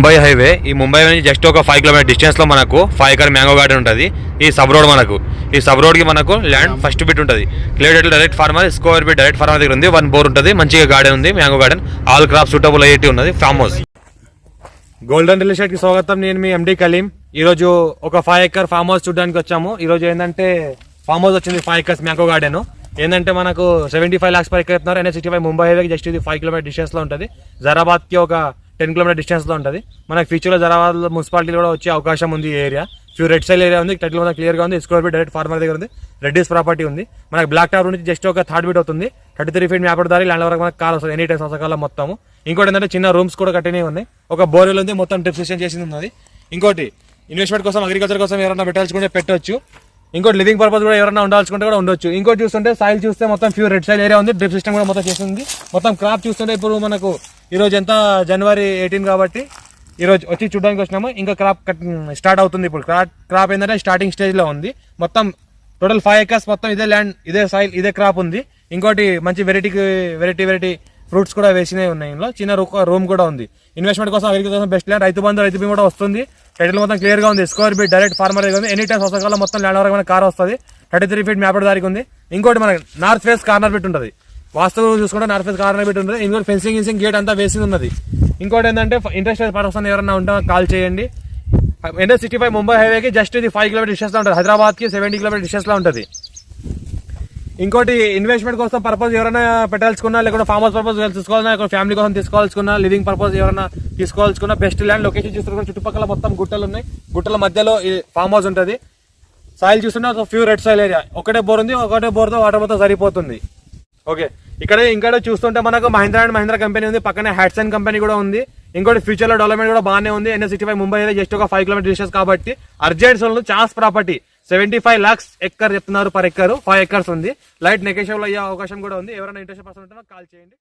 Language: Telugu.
ముంబై హైవే. ఈ ముంబై నుంచి జస్ట్ ఒక ఫైవ్ కిలోమీటర్ డిస్టెన్స్లో మనకు ఫైవ్ ఎకర్ మ్యాంగో గార్డెన్ ఉంటుంది. ఈ సబ్ రోడ్ మనకు. ఈ సబ్ రోడ్కి మనకు ల్యాండ్ ఫస్ట్ బిట్ ఉంటుంది. Clear direct farmer square bit direct farmer దగ్గర ఉంది. వన్ బోర్ ఉంటుంది. మంచిగా గార్డెన్ ఉంది mango garden all crop suitable అయ్యేటి ఉన్నది. Farm house golden real estate స్వాగతం. నేను మీ ఎండి కలీం ఈరోజు ఒక ఫైవ్ ఎకర్ ఫామ్ హౌస్ చూడడానికి వచ్చాము. ఈరోజు ఏంటంటే ఫామ్ హౌస్ వచ్చింది ఫైవ్ ఎకర్స్ మ్యాంగో గార్డెన్ ఏంటంటే మనకు seventy five lakhs per acre చెప్తున్నారు ఎన్ఎస్ సిక్స్టీ ఫైవ్ ముంబై హైవేకి జస్ట్ ఇది ఫైవ్ కిలోమీటర్ డిస్టెన్స్లో ఉంటుంది. జరాబాద్కి ఒక టెన్ కిలోమీటర్ డిస్టెన్స్లో ఉంటుంది. మనకి ఫ్యూచర్లో జరాబాద్ మున్సిపాలిటీ కూడా వచ్చే అవకాశం ఉంది ఈ area few red soil area ఉంది. టైటిల్ మొత్తం క్లియర్గా ఉంది. స్క్వేర్ బీట్ డైరెక్ట్ ఫార్మర్ దగ్గర ఉంది. రెడ్డిస్ ప్రాపర్టీ ఉంది. మనకి బ్లాక్ టాప్ నుంచి జస్ట్ ఒక థర్డ్ బీట్ అవుతుంది. థర్టీ త్రీ ఫీట్ మ్యాప్ దారి ల్యాండ్ వరకు మనకు కాల్ వస్తుంది. ఎనీ టైమ్స్ సంవత్సరాల మొత్తం ఇంకోటి ఏంటంటే చిన్న రూమ్స్ కూడా కట్టినవి ఉన్నాయి. ఒక బోర్వెల్ ఉంది. మొత్తం డ్రిప్ సిస్టమ్ చేసింది ఉన్నది. ఇంకోటి ఇన్వెస్ట్మెంట్ కోసం అగ్రికల్చర్ కోసం ఎవరైనా పెట్టాల్సుకుంటే పెట్టొచ్చు. ఇంకోటి లివింగ్ పర్పస్ కూడా ఎవరైనా ఉండాల్సుకుంటే కూడా ఉండొచ్చు. ఇంకోటి చూస్తుంటే సాయిల్ చూస్తే మొత్తం ఫ్యూ రెడ్ సైల్ ఏరియా ఉంది. డ్రిప్ సిస్టమ్ కూడా మొత్తం చేసింది. మొత్తం క్రాప్ చూస్తుంటే ఇప్పుడు మనకు ఈ ఎంత? జనవరి ఎయిటీన్ కాబట్టి ఈరోజు వచ్చి చూడడానికి వచ్చినాము. ఇంకా క్రాప్ కట్ స్టార్ట్ అవుతుంది ఇప్పుడు. క్రాప్ క్రాప్ ఏంటంటే స్టార్టింగ్ స్టేజ్లో ఉంది. మొత్తం టోటల్ ఫైవ్ ఎకర్స్ మొత్తం ఇదే ల్యాండ్ ఇదే సాయిల్ ఇదే క్రాప్ ఉంది. ఇంకోటి మంచి వెరైటీకి వెరైటీ వెరైటీ ఫ్రూట్స్ కూడా వేసినవి ఉన్నాయి ఇందులో. చిన్న రూమ్ కూడా ఉంది. ఇన్వెస్ట్మెంట్ కోసం అగ్రికల్చర్ కోసం బెస్ట్ ల్యాండ్ రైతు బంధు రైతు బీమా కూడా వస్తుంది. టైటిల్ మొత్తం క్లియర్గా ఉంది. స్క్వేర్ బీట్ డైరెక్ట్ ఫార్మర్ ఉంది. ఎనీ టైమ్స్ సంవత్సరాల మొత్తం ల్యాండ్ వరకు కార్ వస్తుంది. థర్టీ త్రీ ఫీట్ మ్యాప్ దారికి ఉంది. ఇంకోటి మనకి నార్త్ ఫేస్ కార్నర్ బిట్ ఉంటుంది. వాస్తవం చూసుకుంటే నార్త్ కారణం పెట్టి ఉంటుంది ఇంకోటి ఫెన్సింగ్ ఇన్సింగ్ గేట్ అంతా వేసి ఉన్నది. ఇంకోటి ఏంటంటే ఇంట్రెస్టెడ్ పర్సన్ ఎవరైనా ఉంటే కాల్ చేయండి. ఎన్ఎస్ సిక్స్టీ ఫైవ్ ముంబై హైవేకి జస్ట్ ఇది ఫైవ్ కిలోమీటర్ డిస్టెన్స్లో ఉంటుంది. హైదరాబాద్కి సెవెంటీ కిలోమీటర్ డిస్టెన్స్లో ఉంటుంది. ఇంకోటి ఇన్వెస్ట్మెంట్ కోసం పర్పస్ ఎవరైనా పెట్టాల్సుకున్నా లేకుంటే ఫార్మర్స్ పర్పస్ తీసుకోవాలన్నా లేకుంటే ఫ్యామిలీ కోసం తీసుకోవాల్సుకున్నా లివింగ్ పర్పస్ ఎవరైనా తీసుకోవాల్సుకున్నా బెస్ట్ ల్యాండ్ లొకేషన్ చూసుకున్న చుట్టుపక్కల మొత్తం గుట్టలు ఉన్నాయి. గుట్టల మధ్యలో ఫామ్ హౌస్ ఉంటుంది. సాయిల్ చూస్తున్నా ఫ్యూ రెడ్ సాయిల్ ఏరియా ఒకటే బోర్ ఉంది ఒకటే బోర్తో వాటర్ మొత్తం సరిపోతుంది. ఓకే. ఇక్కడ ఇంకా చూస్తుంటే మనకు మహీంద్రా అండ్ మహీంద్రా కంపెనీ ఉంది. పక్కనే హ్యాట్సన్ కంపెనీ కూడా ఉంది. ఇంకోటి ఫ్యూచర్లో డెవలప్మెంట్ కూడా బాగానే ఉంది. NS sixty five Mumbai just ఒక ఫైవ్ కిలోమీటర్ డిస్టెన్స్ కాబట్టి urgent soon chance property seventy five lakhs acre చెప్తున్నారు పర్ ఎక్కర్. ఫైవ్ ఎక్కర్స్ ఉంది. లైట్ నెగేషన్ అయ్యే అవకాశం కూడా ఉంది. ఎవరైనా ఇంట్రెస్ట్ పర్సన్ ఉంటే కాల్ చేయండి.